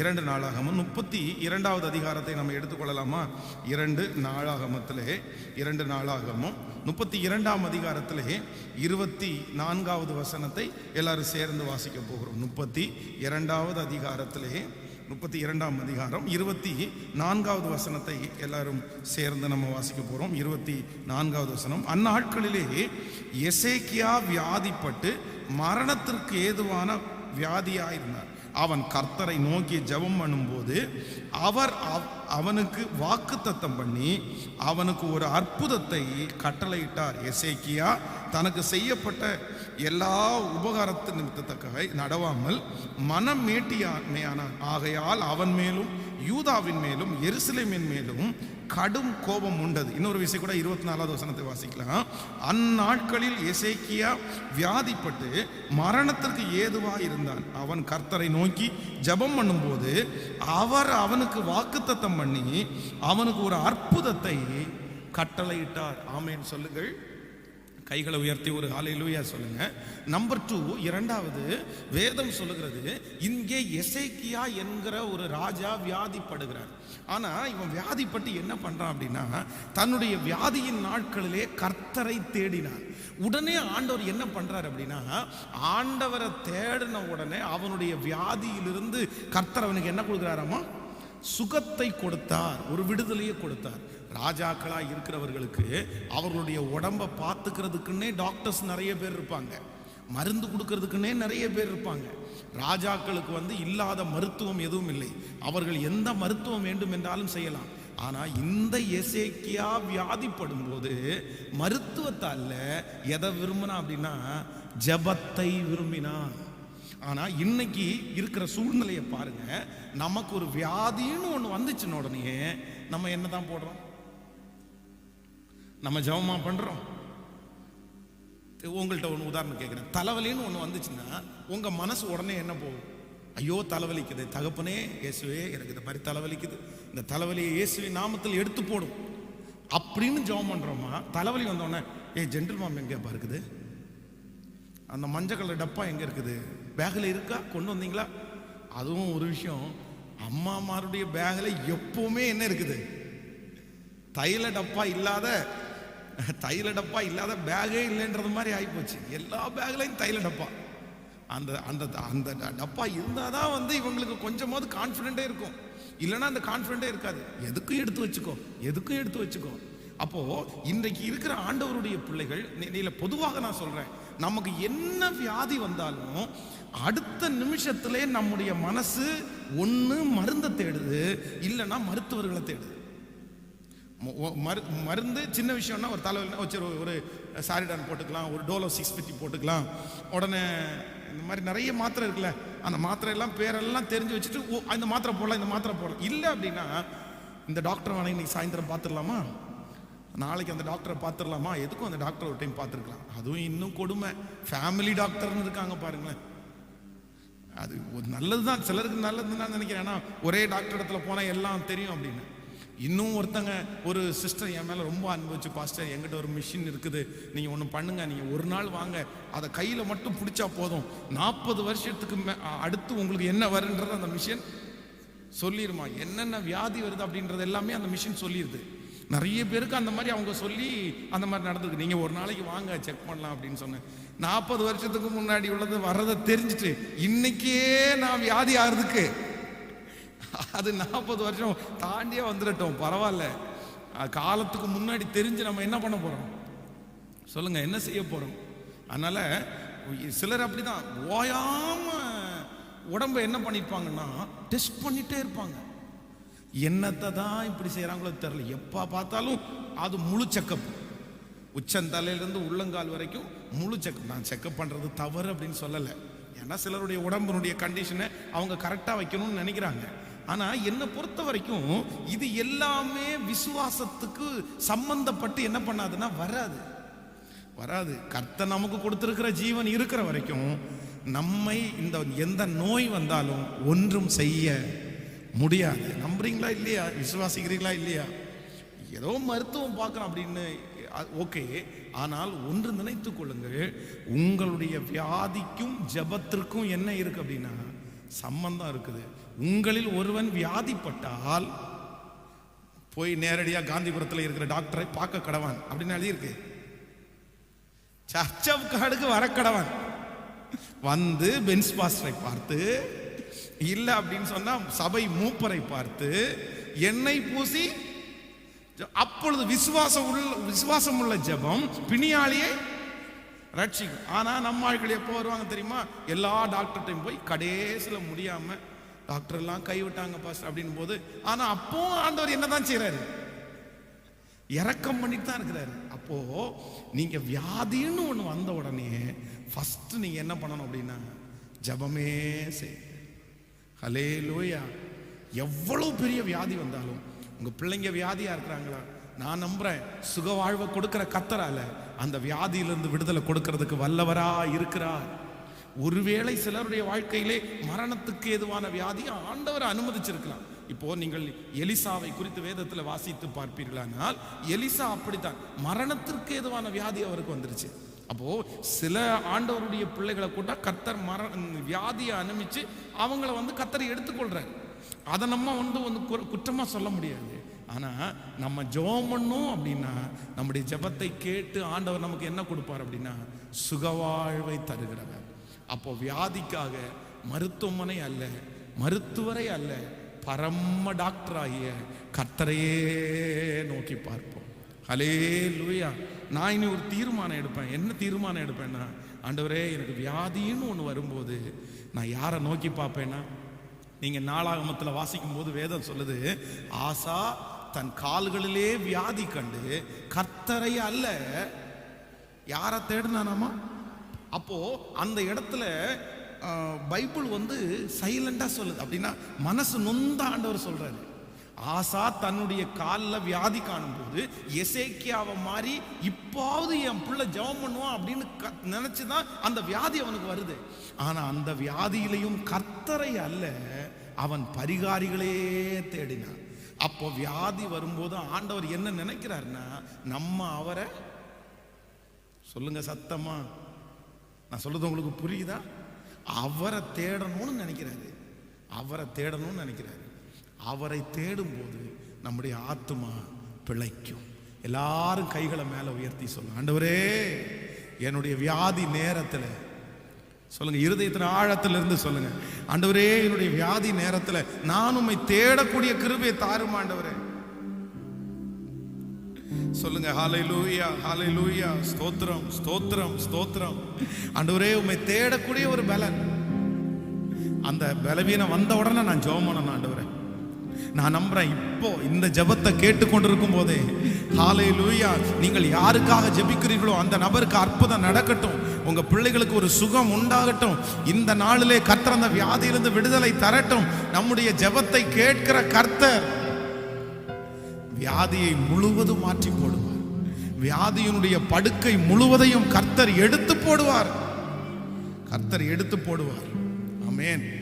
இரண்டு நாளாகமும். முப்பத்தி இரண்டாவது அதிகாரத்தை நம்ம எடுத்துக்கொள்ளலாமா? இரண்டு நாளாகமத்திலே இரண்டு நாளாகமும். முப்பத்தி இரண்டாம் அதிகாரத்திலே இருபத்தி நான்காவது வசனத்தை எல்லாரும் சேர்ந்து வாசிக்க போகிறோம். முப்பத்தி இரண்டாவது அதிகாரத்திலே முப்பத்தி இரண்டாம் அதிகாரம் இருபத்தி நான்காவது வசனத்தை எல்லாரும் சேர்ந்து நம்ம வாசிக்க போகிறோம். இருபத்தி நான்காவது வசனம் அந்நாட்களிலே எசேக்கியா வியாதிப்பட்டு மரணத்திற்கு ஏதுவான வியாதியாயிருந்தார். அவன் கர்த்தரை நோக்கி ஜெபம் பண்ணும்போது அவர் அவ- அவனுக்கு வாக்குத்தத்தம் பண்ணி அவனுக்கு ஒரு அற்புதத்தை கட்டளையிட்டார். எசேக்கியா தனக்கு செய்யப்பட்ட எல்லா உபகாரத்து நிமித்தத்தக்க நடவாமல் மனம் மேட்டியாமையான ஆகையால் அவன் மேலும் யூதாவின் மேலும் எருசலேமின் மேலும் கடும் கோபம் உண்டது. இன்னொரு விஷயம் கூட இருபத்தி நாலாவது வசனத்தை வாசிக்கலாம். அந்நாட்களில் எசேக்கியா வியாதிப்பட்டு மரணத்திற்கு ஏதுவா இருந்தான். அவன் கர்த்தரை நோக்கி ஜெபம் பண்ணும்போது அவர் அவனுக்கு வாக்குத்தத்தம் பண்ணி அவனுக்கு ஒரு அற்புதத்தை கட்டளையிட்டார். ஆமேன். சொல்லுங்கள். கைகளை உயர்த்தி ஒரு ஹalleluya சொல்லுங்க. நம்பர் டூ இரண்டாவது வேதம் சொல்லுகிறது இங்கே எசைக்கியா என்கிற ஒரு ராஜா வியாதிப்படுகிறார். ஆனால் இவன் வியாதிப்பட்டு என்ன பண்ணுறான் அப்படின்னா தன்னுடைய வியாதியின் நாட்களிலே கர்த்தரை தேடினான். உடனே ஆண்டவர் என்ன பண்ணுறார் அப்படின்னா ஆண்டவரை தேடின உடனே அவனுடைய வியாதியிலிருந்து கர்த்தர் அவனுக்கு என்ன கொடுக்குறாராமா? சுகத்தை கொடுத்தார் ஒரு விடுதலையை கொடுத்தார். ராஜாக்களாக இருக்கிறவர்களுக்கு அவர்களுடைய உடம்பை பார்த்துக்கிறதுக்குன்னே டாக்டர்ஸ் நிறைய பேர் இருப்பாங்க. மருந்து கொடுக்கறதுக்குன்னே நிறைய பேர் இருப்பாங்க. ராஜாக்களுக்கு வந்து இல்லாத மருத்துவம் எதுவும் இல்லை. அவர்கள் எந்த மருத்துவம் வேண்டும் என்றாலும் செய்யலாம். ஆனால் இந்த எசேக்கியா வியாதிப்படும் போது மருத்துவத்தால் எதை விரும்பினா அப்படின்னா ஜெபத்தை விரும்பினான். ஆனால் இன்னைக்கு இருக்கிற சூழ்நிலையை பாருங்க. நமக்கு ஒரு வியாதின்னு ஒன்று வந்துச்சுன்னு உடனே நம்ம என்ன தான் போடுறோம்? நம்ம ஜபமா பண்றோம். உங்கள்கிட்ட ஒன்று உதாரணம் கேட்குறேன் தலைவலின்னு ஒன்று வந்துச்சுன்னா உங்க மனசு உடனே என்ன போகும்? ஐயோ தலைவலிக்குது. தகப்பனே இயேசுவே எனக்கு இந்த மாதிரி தலைவலிக்குது. இந்த தலைவலியை இயேசுவின் நாமத்தில் எடுத்து போடும். அப்படின்னு ஜெபம் பண்ணுறோமா தலைவலி வந்தோடனே ஏ ஜென்டில் மாம் எங்கேப்பா இருக்குது அந்த மஞ்சள் கலர் டப்பா எங்கே இருக்குது? பேக்கில் இருக்கா? கொண்டு வந்தீங்களா? அதுவும் ஒரு விஷயம். அம்மாமாருடைய பேக்கில் எப்பவுமே என்ன இருக்குது? தைல டப்பா இல்லாத தைல டப்பா இல்லாத பேகே இல்லைன்றது மாதிரி ஆகிப்போச்சு எல்லா பேக்லையும் தைல டப்பா. அந்த அந்த அந்த டப்பா இருந்தால் தான் வந்து இவங்களுக்கு கொஞ்சமாவது கான்ஃபிடென்ட்டே இருக்கும். இல்லைன்னா அந்த கான்ஃபிடென்ட்டே இருக்காது. எதுக்கும் எடுத்து வச்சுக்கோ எதுக்கும் எடுத்து வச்சுக்கோ. அப்போது இன்றைக்கு இருக்கிற ஆண்டவருடைய பிள்ளைகள் நீ- நீல பொதுவாக நான் சொல்கிறேன் நமக்கு என்ன வியாதி வந்தாலும் அடுத்த நிமிஷத்திலே நம்முடைய மனசு ஒன்று மருந்தை தேடுது இல்லைன்னா மருத்துவர்களை தேடுது. மரு மருந்து சின்ன விஷயம்னா ஒரு தலைவலினா வச்சு ஒரு- சாரிடான் போட்டுக்கலாம் ஒரு டோலோ சிக்ஸ் ஃபிஃப்டி போட்டுக்கலாம். உடனே இந்த மாதிரி நிறைய மாத்திரை இருக்குல்ல அந்த மாத்திரை எல்லாம் பேரெல்லாம் தெரிஞ்சு வச்சுட்டு ஓ இந்த மாத்திரை போடலாம் இந்த மாத்திரை போடலாம். இல்லை அப்படின்னா இந்த டாக்டர் வேணா இன்னைக்கு சாயந்தரம் பார்த்துடலாமா? நாளைக்கு அந்த டாக்டரை பார்த்துடலாமா? எதுக்கும் அந்த டாக்டர் ஒரு டைம் பார்த்துருக்கலாம். அதுவும் இன்னும் கொடுமை. ஃபேமிலி டாக்டர்னு இருக்காங்க பாருங்களேன். அது ஒரு நல்லது தான் சிலருக்கு நல்லதுன்னு நான் நினைக்கிறேன். ஏன்னா ஒரே டாக்டர் இடத்துல போனால் எல்லாம் தெரியும் அப்படின்னு. இன்னும் ஒருத்தங்க ஒரு சிஸ்டர் என் மேலே ரொம்ப அனுபவிச்சு பாஸ்டர் எங்கிட்ட ஒரு மிஷின் இருக்குது. நீங்கள் ஒன்று பண்ணுங்க. நீங்கள் ஒரு நாள் வாங்க. அதை கையில் மட்டும் பிடிச்சா போதும். நாற்பது வருஷத்துக்கு மே அடுத்து உங்களுக்கு என்ன வருன்றது அந்த மிஷின் சொல்லிடுமா என்னென்ன வியாதி வருது அப்படின்றது எல்லாமே அந்த மிஷின் சொல்லிடுது நிறைய பேருக்கு அந்த மாதிரி அவங்க சொல்லி அந்த மாதிரி நடந்திருக்கு. நீங்கள் ஒரு நாளைக்கு வாங்க செக் பண்ணலாம் அப்படின்னு சொன்னேன். நாற்பது வருஷத்துக்கு முன்னாடி உள்ளது வர்றதை தெரிஞ்சுட்டு இன்னைக்கே நான் வியாதி ஆகிறதுக்கு அது நாற்பது வருஷம் தாண்டியே வந்துடட்டும் பரவாயில்ல. காலத்துக்கு முன்னாடி தெரிஞ்சு நம்ம என்ன பண்ண போகிறோம் சொல்லுங்க என்ன செய்ய போகிறோம் அதனால் சிலர் அப்படிதான். ஓயாமல் உடம்ப என்ன பண்ணியிருப்பாங்கன்னா டெஸ்ட் பண்ணிகிட்டே இருப்பாங்க. என்னத்தை தான் இப்படி செய்கிறாங்களோ தெரில எப்போ பார்த்தாலும் அது முழு செக்கப். உச்சந்தலையிலேருந்து உள்ளங்கால் வரைக்கும் முழு செக்கப். நான் செக்கப் பண்ணுறது தவறு அப்படின்னு சொல்லலை. ஏன்னா சிலருடைய உடம்பினுடைய கண்டிஷனை அவங்க கரெக்டாக வைக்கணும்னு நினைக்கிறாங்க. ஆனா என்னை பொறுத்த வரைக்கும் இது எல்லாமே விசுவாசத்துக்கு சம்பந்தப்பட்டு என்ன பண்ணாதுன்னா வராது. வராது. கர்த்த நமக்கு கொடுத்துருக்கிற ஜீவன் இருக்கிற வரைக்கும் நம்மை இந்த எந்த நோய் வந்தாலும் ஒன்றும் செய்ய முடியாது. நம்புறீங்களா இல்லையா? விசுவாசிக்கிறீங்களா இல்லையா? ஏதோ மருத்துவம் பார்க்குறோம் அப்படின்னு ஓகே. ஆனால் ஒன்று நினைத்து கொள்ளுங்கள் உங்களுடைய வியாதிக்கும் ஜெபத்திற்கும் என்ன இருக்கு அப்படின்னா சம்பந்தம் இருக்குது. உங்களில் ஒருவன் வியாதிப்பட்டால் போய் நேரடியாக காந்திபுரத்தில் இருக்கிற டாக்டரை பார்க்க கடவான். அப்படின்னு எழுதியிருக்கு சர்ச் ஆஃப் காடுக்கு வர கடவான். வந்து பென்ஸ் பாஸ்டரை பார்த்து இல்லை அப்படின்னு சொன்னால் சபை மூப்பரை பார்த்து எண்ணெய் பூசி அப்பொழுது விசுவாசம் உள்ள விசுவாசம் உள்ள ஜெபம் பிணியாளியை ரட்சிக்கும். ஆனால் நம்ம ஆட்கள் எப்போ வருவாங்க தெரியுமா? எல்லா டாக்டர்கிட்டையும் போய் கடைசியில் முடியாமல் டாக்டர் எல்லாம் கைவிட்டாங்க பாஸ்டர் அப்படின்னு போது ஆனா அப்போ ஆண்டவர் என்னதான் செய்யறாரு இறக்கம் பண்ணிட்டு தான் இருக்கிறாரு. அப்போ நீங்க வியாதின்னு ஒண்ணு வந்த உடனே ஃபர்ஸ்ட் நீங்க என்ன பண்ணணும் அப்படின்னா ஜெபமே செய். ஹலே லோயா எவ்வளவு பெரிய வியாதி வந்தாலும் உங்க பிள்ளைங்க வியாதியா இருக்கிறாங்களா? நான் நம்புறேன் சுக வாழ்வை கொடுக்கிற கத்தரால அந்த வியாதியிலிருந்து விடுதலை கொடுக்கறதுக்கு வல்லவரா இருக்கிறார். ஒருவேளை சிலருடைய வாழ்க்கையிலே மரணத்துக்கு ஏதுவான வியாதியை ஆண்டவர் அனுமதிச்சிருக்கலாம். இப்போ நீங்கள் எலிசாவை குறித்து வேதத்தில் வாசித்து பார்ப்பீர்களானால் எலிசா அப்படித்தான். மரணத்திற்கு ஏதுவான வியாதி அவருக்கு வந்துருச்சு. அப்போ சில ஆண்டவருடைய பிள்ளைகளை கூட கத்தர் மர வியாதியை அனுமிச்சு அவங்கள வந்து கத்தரை எடுத்துக்கொள்றாரு. அதை நம்ம வந்து வந்து கு- குற்றமா சொல்ல முடியாது. ஆனா நம்ம ஜெபம் பண்ணோம் அப்படின்னா நம்முடைய ஜெபத்தை கேட்டு ஆண்டவர் நமக்கு என்ன கொடுப்பார் அப்படின்னா சுகவாழ்வை தருகிறவர். அப்போ வியாதிக்காக மருத்துவமனை அல்ல மருத்துவரை அல்ல பரம டாக்டர் ஆகிய கர்த்தரையே நோக்கி பார்ப்போம். ஹலே லூயா நான் இனி ஒரு தீர்மானம் எடுப்பேன். என்ன தீர்மானம் எடுப்பேன்னா ஆண்டவரே எனக்கு வியாதின்னு ஒன்று வரும்போது நான் யாரை நோக்கி பார்ப்பேன்னா நீங்கள் நாளாகமத்தில் வாசிக்கும் போது வேதம் சொல்லுது ஆசா தன் கால்களிலே வியாதி கண்டு கர்த்தரை அல்ல. யாரை தேடினானாமா? அப்போ அந்த இடத்துல பைபிள் வந்து சைலண்டா சொல்லுது. அப்படின்னா மனசு நொந்த ஆண்டவர் சொல்றாரு. ஆசா தன்னுடைய காலில் வியாதி காணும்போது எசேக்கியாவை மாதிரி இப்பாவது என் பிள்ளை ஜெபம் பண்ணுவான் அப்படின்னு க- நினைச்சுதான் அந்த வியாதி அவனுக்கு வருது. ஆனா அந்த வியாதியிலையும் கர்த்தரை அல்ல அவன் பரிகாரிகளே தேடினான். அப்போ வியாதி வரும்போது ஆண்டவர் என்ன நினைக்கிறாருன்னா நம்ம அவரை சொல்லுங்க சத்தமா நான் சொல்றது உங்களுக்கு புரியுதா? அவரை தேடணும்னு நினைக்கிறாரு. அவரை தேடணும்னு நினைக்கிறாரு. அவரை தேடும்போது நம்முடைய ஆத்துமா பிழைக்கும். எல்லாரும் கைகளை மேலே உயர்த்தி சொல்லுங்க. ஆண்டவரே என்னுடைய வியாதி நேரத்தில் சொல்லுங்க இருதயத்தின் ஆழத்தில் இருந்து சொல்லுங்க. ஆண்டவரே என்னுடைய வியாதி நேரத்தில் நான் உண்மை தேடக்கூடிய கிருபையை தாரும் ஆண்டவரே? சொல்லுங்க ஹalleluya ஹalleluya ஸ்தோத்திரம் ஸ்தோத்திரம் ஸ்தோத்திரம். ஆண்டவரே உண்மை தேடக்கூடிய ஒரு பலன். அந்த பலவீனம் வந்த உடனே நான் ஜெபம் பண்ணணும் ஆண்டவரே. நான் நம்புறேன் இப்போ இந்த ஜெபத்தை கேட்டுக்கொண்டிருக்கும் போதே லூயா நீங்கள் யாருக்காக ஜபிக்கிறீர்களோ அந்த நபருக்கு அற்புதம் நடக்கட்டும். உங்க பிள்ளைகளுக்கு ஒரு சுகம் உண்டாகட்டும். இந்த நாளிலே கர்த்தர் அந்த வியாதியிலிருந்து விடுதலை தரட்டும். நம்முடைய ஜெபத்தை கேட்கிற கர்த்தர் வியாதியை முழுவதும் மாற்றி போடுவார். வியாதியினுடைய படுக்கை முழுவதையும் கர்த்தர் எடுத்து போடுவார். கர்த்தர் எடுத்து போடுவார். அமேன்